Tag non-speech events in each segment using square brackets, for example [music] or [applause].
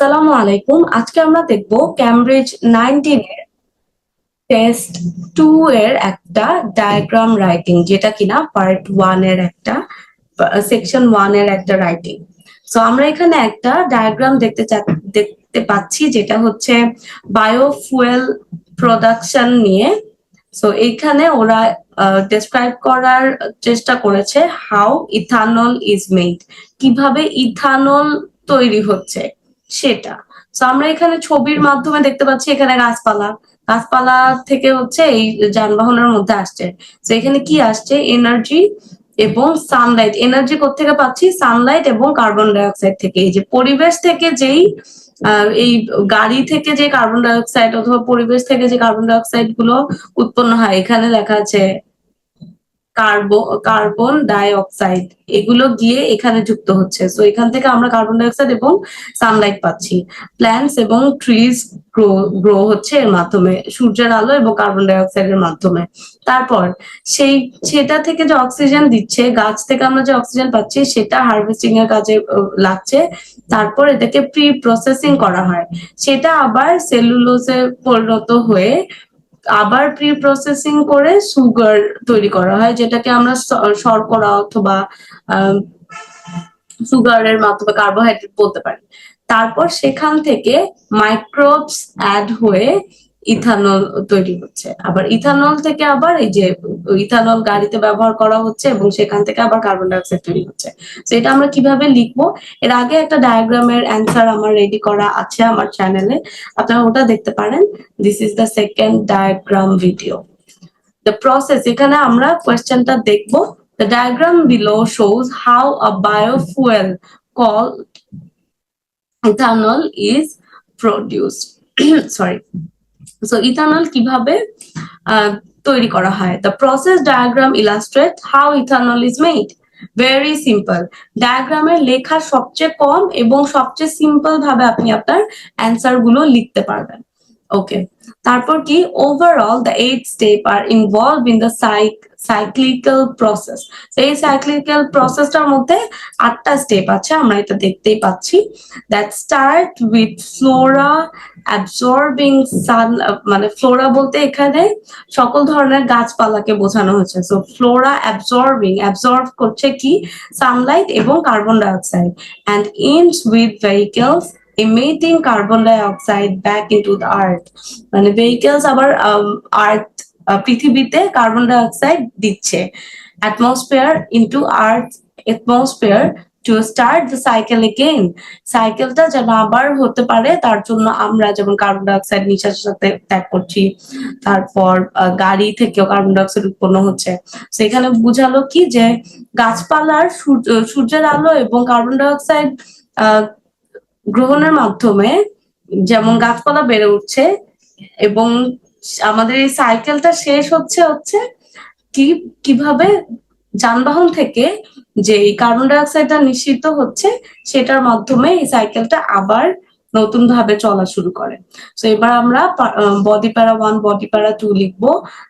আসসালামু আলাইকুম। আজকে আমরা দেখব ক্যামব্রিজ নাইনটিন এর টেস্ট টু এর একটা ডায়াগ্রাম রাইটিং যেটা কিনা পার্ট ওয়ানের একটা সেকশন ওয়ানের একটা রাইটিং সো আমরা এখানে একটা ডায়াগ্রাম দেখতে দেখতে পাচ্ছি, যেটা হচ্ছে বায়োফুয়েল প্রোডাকশন নিয়ে। সো এইখানে ওরা ডেসক্রাইব করার চেষ্টা করেছে হাউ ইথানল ইজ মেড কীভাবে ইথানল তৈরি হচ্ছে। সেটা। তো আমরা এখানে ছবির মাধ্যমে দেখতে পাচ্ছি এখানে গাছপালা। গাছপালা থেকে হচ্ছে এই যানবাহনের মধ্যে আসছে। তো এখানে কি আসছে? এনার্জি এবং সানলাইট এনার্জি থেকে পাচ্ছি? সানলাইট এবং কার্বন ডাইঅক্সাইড থেকে। এই যে পরিবেশ থেকে যেই এই গাড়ি থেকে যে কার্বন ডাইঅক্সাইড অথবা পরিবেশ থেকে যে কার্বন ডাইঅক্সাইডগুলো উৎপন্ন হয়, এখানে লেখা আছে কার্বন ডাই অক্সাইড এগুলো গিয়ে এখানে যুক্ত হচ্ছে। তো এখান থেকে আমরা কার্বন ডাই অক্সাইড এবং সানলাইট পাচ্ছি। প্ল্যান্টস এবং ট্রিজ গ্রো গ্রো হচ্ছে এর মাধ্যমে, সূর্যের আলো এবং কার্বন ডাই অক্সাইডের মাধ্যমে। তারপর, সেই, সেটা থেকে যে অক্সিজেন দিচ্ছে, গাছ থেকে আমরা যে অক্সিজেন পাচ্ছি, সেটা হারভেস্টিং এর কাজে লাগছে। তারপর এটাকে প্রি প্রসেসিং করা হয়। সেটা আবার সেলুলোজে পরিণত হয়ে আবার প্রি প্রসেসিং করে সুগার তৈরি করা হয়, যেটাকে আমরা শর্করা অথবা সুগারের মাধ্যমে কার্বোহাইড্রেট বলতে পারি। তারপর সেখান থেকে মাইক্রোবস অ্যাড হয়ে ইথানল তৈরি হচ্ছে। আবার ইথানল থেকে আবার এই যে ইথানল গাড়িতে ব্যবহার করা হচ্ছে এবং সেখান থেকে আবার কার্বন ডাইঅক্সাইড তৈরি হচ্ছে। তো এটা আমরা কীভাবে লিখব? এর আগে একটা ডায়াগ্রামের অ্যান্সার আমার রেডি করা আছে আমার চ্যানেলে আপনারা ওটা দেখতে পারেন। This is the second diagram video the process এখানে আমরা কোয়েশ্চেনটা দেখব। The diagram below shows how a biofuel called ethanol is produced. [clears throat] Sorry. So ethanol কীভাবে তৈরি করা হয়? The process diagram illustrate how ethanol is made very simple ডায়াগ্রামের লেখা সবচেয়ে কম এবং সবচেয়ে সিম্পল ভাবে আপনি আপনার অ্যান্সারগুলো লিখতে পারবেন। ওকে তারপর কি? Overall the eight step are involve in the cyclical process এই সাইক্লিক্যাল প্রসেসটার মধ্যে আটটা স্টেপ আছে, আমরা এটা দেখতেই পাচ্ছি। That start with flora absorbing sun মানে ফ্লোরা বলতে এখানে সকল ধরনের গাছপালাকে বোঝানো হয়েছে। সো ফ্লোরা অ্যাবজর্বিং অ্যাবজর্ব করছে কি? সানলাইট এবং carbon dioxide and ends with vehicles emitting carbon dioxide back into the earth. মানে ভেহিকেলস আবার আর্থ পৃথিবীতে কার্বন ডাইঅক্সাইড দিচ্ছে। Atmosphere into earth atmosphere to start the cycle again সাইকেলটা যেন আবার হতে পারে, তার জন্য আমরা যেমন কার্বন ডাইঅক্সাইড নিঃশ্বাসের সাথে ত্যাগ করছি, তারপর গাড়ি থেকেও কার্বন ডাইঅক্সাইড উৎপন্ন হচ্ছে। সেখানে বুঝালো কি যে গাছপালার সূর্য- সূর্যের আলো এবং কার্বন ডাইঅক্সাইড গ্রহণের মাধ্যমে যেমন গাছপালা বেড়ে উঠছে এবং আমাদের এই সাইকেলটা শেষ হচ্ছে হচ্ছে কি, কীভাবে যানবাহন থেকে যে কার্বন ডাইঅক্সাইডটা নিঃসৃত হচ্ছে, সেটার মাধ্যমে এই সাইকেলটা আবার নতুন ভাবে চলা শুরু করে। তো এবার আমরা body para one body para two লিখব।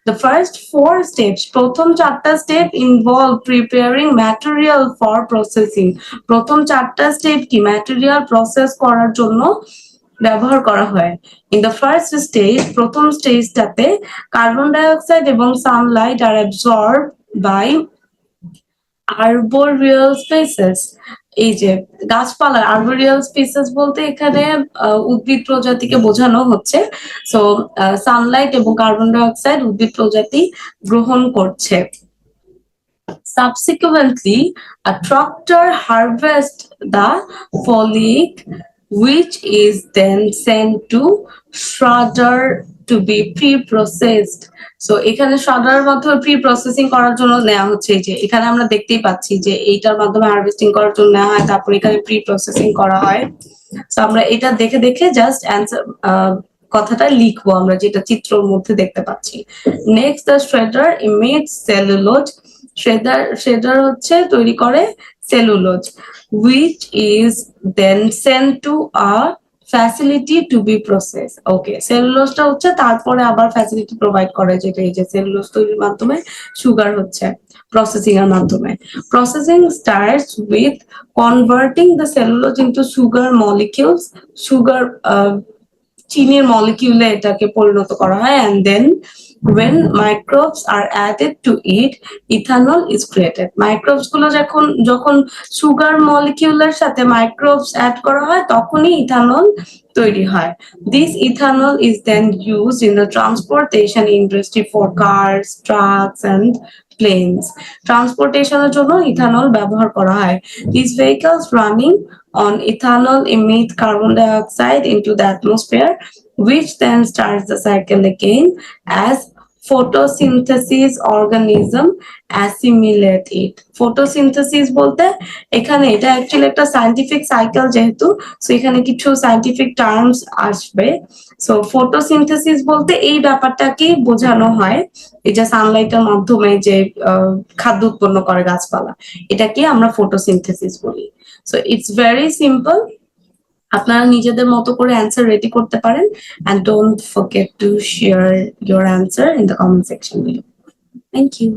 দ্য ফার্স্ট ফোর স্টেপস প্রথম চারটা step involve preparing material for processing প্রথম চারটা স্টেপ কি? ম্যাটেরিয়াল প্রসেস করার জন্য ব্যবহার করা হয়। ইন দ্য ফার্স্ট স্টেজ প্রথম স্টেজটাতে কার্বন ডাইঅক্সাইড এবং sunlight are absorb by arboreal species এই যে গাছপালা আরবোরিয়াল স্পেসেস বলতে এখানে উদ্ভিদ প্রজাতিকে বোঝানো হচ্ছে। সো সানলাইট এবং কার্বন ডাইঅক্সাইড উদ্ভিদ প্রজাতি গ্রহণ করছে। Subsequently, a tractor harvests the foliage, which is then sent to to be pre-processed. So, এখানে shredder মাধ্যমে pre-processing করার জন্য নেওয়া হচ্ছে যে, এখানে আমরা দেখতেই পাচ্ছি যে এইটার মাধ্যমে হারভেস্টিং করার জন্য নেওয়া হয়, তারপর এখানে pre-processing করা হয়। তো আমরা এটা দেখে দেখে জাস্ট অ্যান্সার কথাটা লিখব আমরা, যেটা চিত্রের মধ্যে দেখতে পাচ্ছি। Next the shredder image cellulose shredder shredder হচ্ছে তৈরি করে cellulose which is then sent to a facility to be process okay সেলুলোজটা হচ্ছে তারপরে আবার ফ্যাসিলিটি প্রোভাইড করে, যেটা এই যে সেলুলোজ তৈরির মাধ্যমে সুগার হচ্ছে প্রসেসিং এর মাধ্যমে। Processing starts with converting the cellulose into sugar molecules sugar চিনির মলিকিউলে এটাকে পরিণত করা হয় and then when microbes are added to it ethanol is created microbes গুলো যখন যখন সুগার মলিকিউলের সাথে মাইক্রোবস অ্যাড করা হয় তখনই ইথানল তৈরি হয় this ethanol is then used in the transportation industry for cars trucks and planes ট্রান্সপোর্টেশনের জন্য ইথানল ব্যবহার করা হয় these vehicles running on ethanol emit carbon dioxide into the atmosphere which then starts the cycle again as photosynthesis organism assimilate it photosynthesis বলতে এখানে এটা actually একটা scientific cycle যেহেতু সো এখানে কিছু সায়েন্টিফিক টার্মস আসবে সো ফটোসিনথেসিস বলতে এই ব্যাপারটাকে বোঝানো হয়, এই যে সানলাইটের মাধ্যমে যে খাদ্য উৎপন্ন করে গাছপালা, এটাকে আমরা ফটোসিনথেসিস বলি সো ইটস ভেরি সিম্পল আপনারা নিজেদের মতো করে অ্যান্সার রেডি করতে পারেন, and don't forget to share your answer in the comment section below. Thank you.